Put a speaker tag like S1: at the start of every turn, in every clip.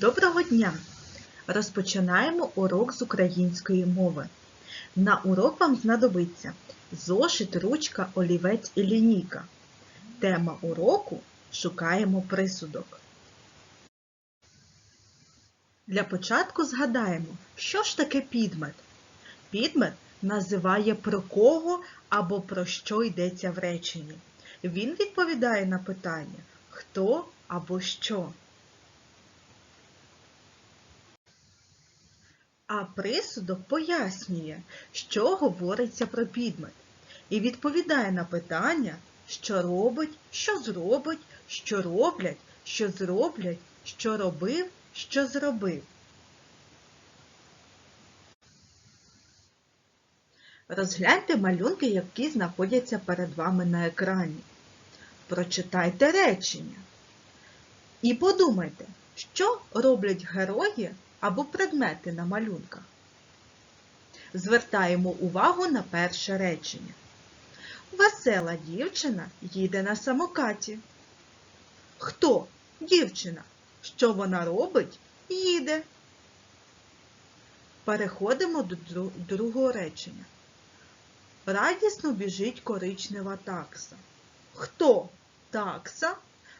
S1: Доброго дня! Розпочинаємо урок з української мови. На урок вам знадобиться зошит, ручка, олівець і лінійка. Тема уроку Шукаємо присудок. Для початку згадаємо, що ж таке підмет. Підмет називає про кого або про що йдеться в реченні. Він відповідає на питання хто або що. А присудок пояснює, що говориться про підмет, і відповідає на питання, що робить, що зробить, що роблять, що зроблять, що робив, що зробив. Розгляньте малюнки, які знаходяться перед вами на екрані. Прочитайте речення. І подумайте, що роблять герої або предмети на малюнках. Звертаємо увагу на перше речення. Весела дівчина їде на самокаті. Хто? Дівчина. Що вона робить? Їде. Переходимо до другого речення. Радісно біжить коричнева такса. Хто? Такса?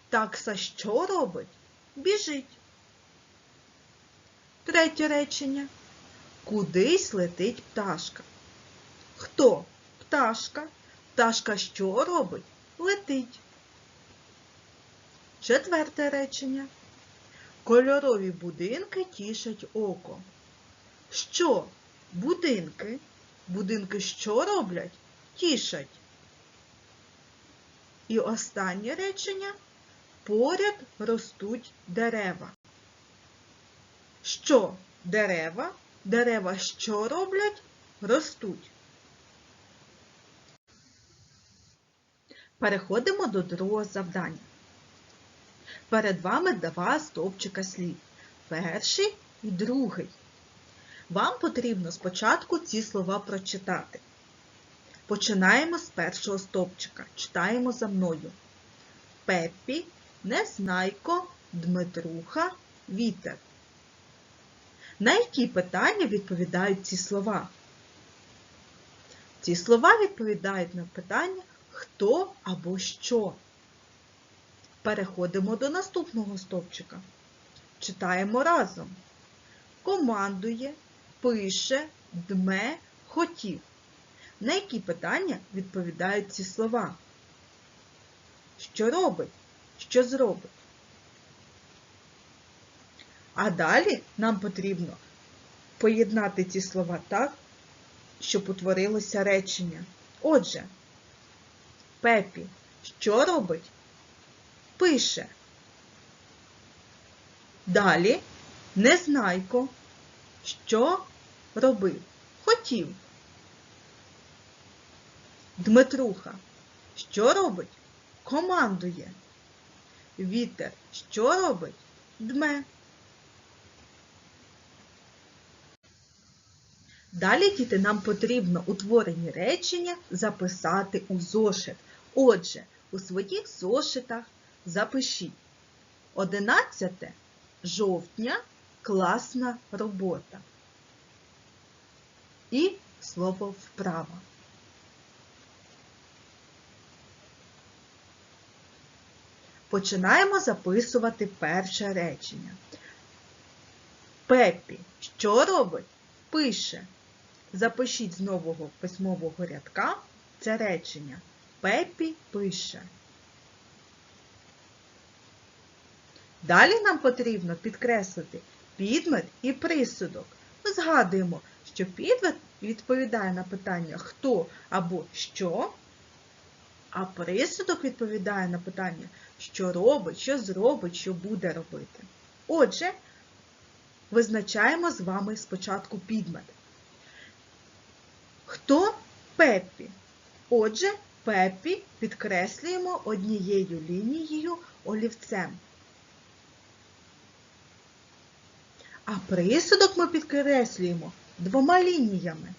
S1: Такса що робить? Біжить. Третє речення. Кудись летить пташка. Хто? Пташка. Пташка що робить? Летить. Четверте речення. Кольорові будинки тішать око. Що? Будинки. Будинки що роблять? Тішать. І останнє речення. Поряд ростуть дерева. Що дерева? Дерева що роблять? Ростуть. Переходимо до другого завдання. Перед вами два стовпчика слів. Перший і другий. Вам потрібно спочатку ці слова прочитати. Починаємо з першого стовпчика. Читаємо за мною. Пеппі, Незнайко, Дмитруха, Вітер. На які питання відповідають ці слова? Ці слова відповідають на питання хто або що. Переходимо до наступного стовпчика. Читаємо разом. Командує, пише, дме, хотів. На які питання відповідають ці слова? Що робить? Що зробить? А далі нам потрібно поєднати ці слова так, щоб утворилося речення. Отже, Пепі що робить? Пише. Далі Незнайко. Що робив? Хотів. Дмитруха. Що робить? Командує. Вітер. Що робить? Дме. Далі, діти, нам потрібно утворені речення записати у зошит. Отже, у своїх зошитах запишіть 11 жовтня класна робота. І слово вправо. Починаємо записувати перше речення. Пепі що робить? Пише. Запишіть з нового письмового рядка це речення. Пепі пише. Далі нам потрібно підкреслити підмет і присудок. Ми згадуємо, що підмет відповідає на питання хто або що, а присудок відповідає на питання, що робить, що зробить, що буде робити. Отже, визначаємо з вами спочатку підмет. Пеппі. Отже, Пеппі підкреслюємо однією лінією олівцем. А присудок ми підкреслюємо двома лініями.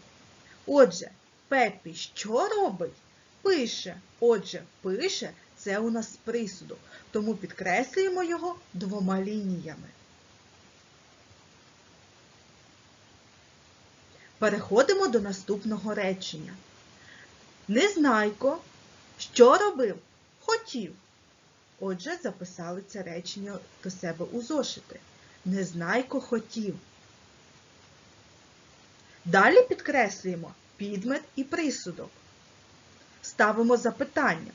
S1: Отже, Пеппі що робить? Пише. Отже, пише це у нас присудок. Тому підкреслюємо його двома лініями. Переходимо до наступного речення. Незнайко, що робив? Хотів. Отже, записали це речення до себе у зошити. Незнайко хотів. Далі підкреслюємо підмет і присудок. Ставимо запитання.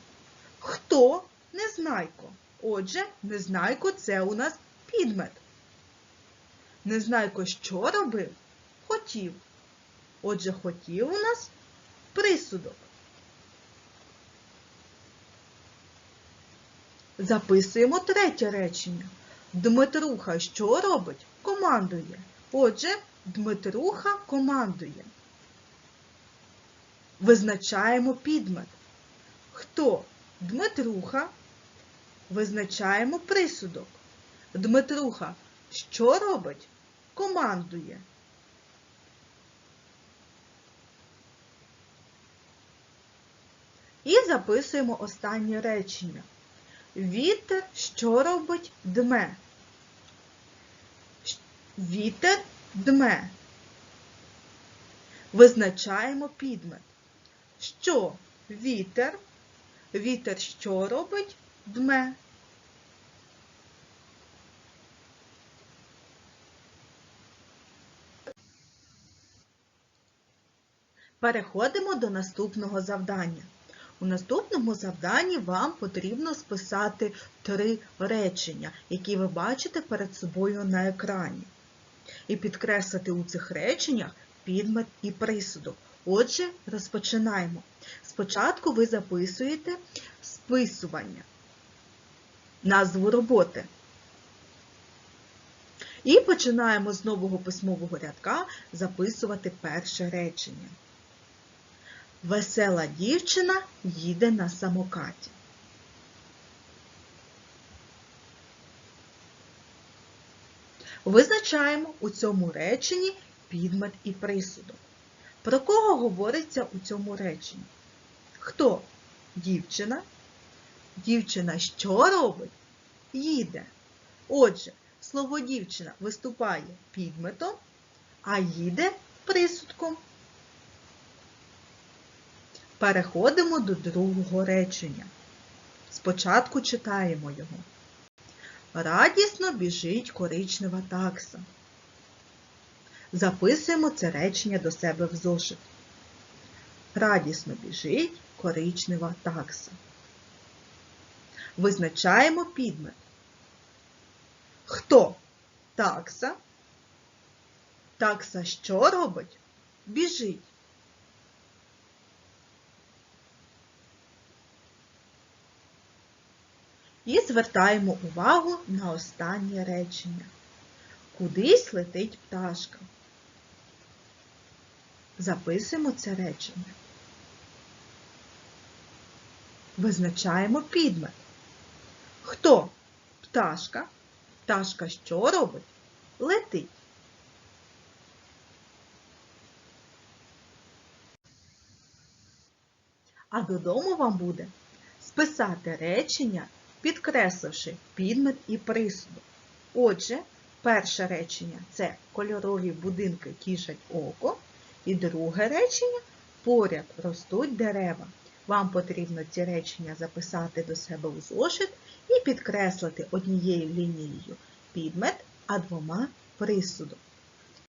S1: Хто незнайко? Отже, незнайко це у нас підмет. Незнайко що робив? Хотів. Отже, хотів у нас присудок. Записуємо третє речення. Дмитруха що робить? Командує. Отже, Дмитруха командує. Визначаємо підмет. Хто? Дмитруха. Визначаємо присудок. Дмитруха що робить? Командує. І записуємо останнє речення. Вітер що робить дме? Вітер дме. Визначаємо підмет. Що вітер? Вітер що робить? Дме. Переходимо до наступного завдання. У наступному завданні вам потрібно списати три речення, які ви бачите перед собою на екрані. І підкреслити у цих реченнях підмет і присудок. Отже, розпочинаємо. Спочатку ви записуєте списування, назву роботи. І починаємо з нового письмового рядка записувати перше речення. Весела дівчина їде на самокаті. Визначаємо у цьому реченні підмет і присудок. Про кого говориться у цьому реченні? Хто? Дівчина. Дівчина що робить? Їде. Отже, слово дівчина виступає підметом, а їде присудком. Переходимо до другого речення. Спочатку читаємо його. Радісно біжить коричнева такса. Записуємо це речення до себе в зошит. Радісно біжить коричнева такса. Визначаємо підмет. Хто? Такса. Такса що робить? Біжить. І звертаємо увагу на останнє речення. Кудись летить пташка. Записуємо це речення. Визначаємо підмет. Хто? Пташка. Пташка що робить? Летить. А додому вам буде списати речення, підкресливши підмет і присудок. Отже, перше речення це кольорові будинки тішать око. І друге речення поряд ростуть дерева. Вам потрібно ці речення записати до себе у зошит і підкреслити однією лінією підмет, а двома присудок.